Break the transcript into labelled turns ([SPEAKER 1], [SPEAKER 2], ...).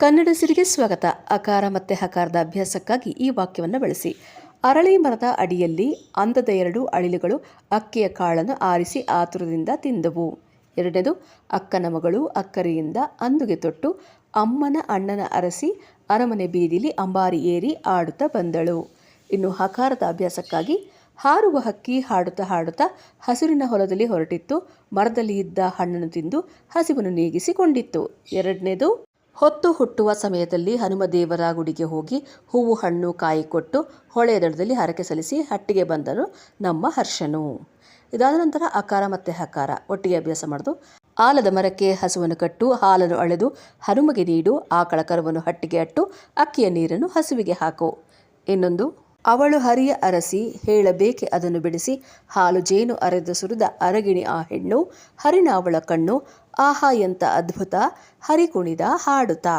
[SPEAKER 1] ಕನ್ನಡ ಸಿರಿಗೆ ಸ್ವಾಗತ. ಅಕಾರ ಮತ್ತು ಹಕಾರದ ಅಭ್ಯಾಸಕ್ಕಾಗಿ ಈ ವಾಕ್ಯವನ್ನು ಬಳಸಿ. ಅರಳಿ ಮರದ ಅಡಿಯಲ್ಲಿ ಅಂದದ ಎರಡು ಅಳಿಲುಗಳು ಅಕ್ಕಿಯ ಕಾಳನ್ನು ಆರಿಸಿ ಆತುರದಿಂದ ತಿಂದವು. ಎರಡನೇದು, ಅಕ್ಕನ ಮಗಳು ಅಕ್ಕರೆಯಿಂದ ಅಂದುಗೆ ತೊಟ್ಟು ಅಮ್ಮನ ಅಣ್ಣನ ಅರಸಿ ಅರಮನೆ ಬೀದಿಲಿ ಅಂಬಾರಿ ಏರಿ ಆಡುತ್ತಾ ಬಂದಳು. ಇನ್ನು ಹಕಾರದ ಅಭ್ಯಾಸಕ್ಕಾಗಿ ಹಾರುವ ಹಕ್ಕಿ ಹಾಡುತ್ತಾ ಹಾಡುತ್ತಾ ಹಸಿರಿನ ಹೊಲದಲ್ಲಿ ಹೊರಟಿತ್ತು. ಮರದಲ್ಲಿ ಇದ್ದ ಹಣ್ಣನ್ನು ತಿಂದು ಹಸಿವನ್ನು ನೀಗಿಸಿಕೊಂಡಿತ್ತು. ಎರಡನೇದು ಹೊತ್ತು ಹುಟ್ಟುವ ಸಮಯದಲ್ಲಿ ಹನುಮದೇವರ ಗುಡಿಗೆ ಹೋಗಿ ಹೂವು, ಹಣ್ಣು, ಕಾಯಿ ಕೊಟ್ಟು ಹೊಳೆಯ ದಡದಲ್ಲಿ ಹರಕೆ ಸಲ್ಲಿಸಿ ಹಟ್ಟಿಗೆ ಬಂದರು ನಮ್ಮ ಹರ್ಷನು. ಇದಾದ ನಂತರ ಅಕಾರ ಮತ್ತು ಹಕಾರ ಒಟ್ಟಿಗೆ ಅಭ್ಯಾಸ ಮಾಡಿದು ಆಲದ ಮರಕ್ಕೆ ಹಸುವನ್ನು ಕಟ್ಟು ಹಾಲನ್ನು ಅಳೆದು ಹನುಮಗೆ ನೀಡು ಆಕಳ ಕರುವನ್ನು ಹಟ್ಟಿಗೆ ಅಟ್ಟು ಅಕ್ಕಿಯ ನೀರನ್ನು ಹಸುವಿಗೆ ಹಾಕು. ಇನ್ನೊಂದು ಅವಳು ಹರಿಯ ಅರಸಿ, ಹೇಳಬೇಕೆ ಅದನ್ನು ಬಿಡಿಸಿ. ಹಾಲು ಜೇನು ಅರೆದು ಸುರಿದ ಅರಗಿಣಿ ಆ ಹೆಣ್ಣು ಹರಿನಾವಳ ಕಣ್ಣು, ಆಹಾ ಎಂತ ಅದ್ಭುತ, ಹರಿ ಕುಣಿದ ಹಾಡುತ್ತಾ.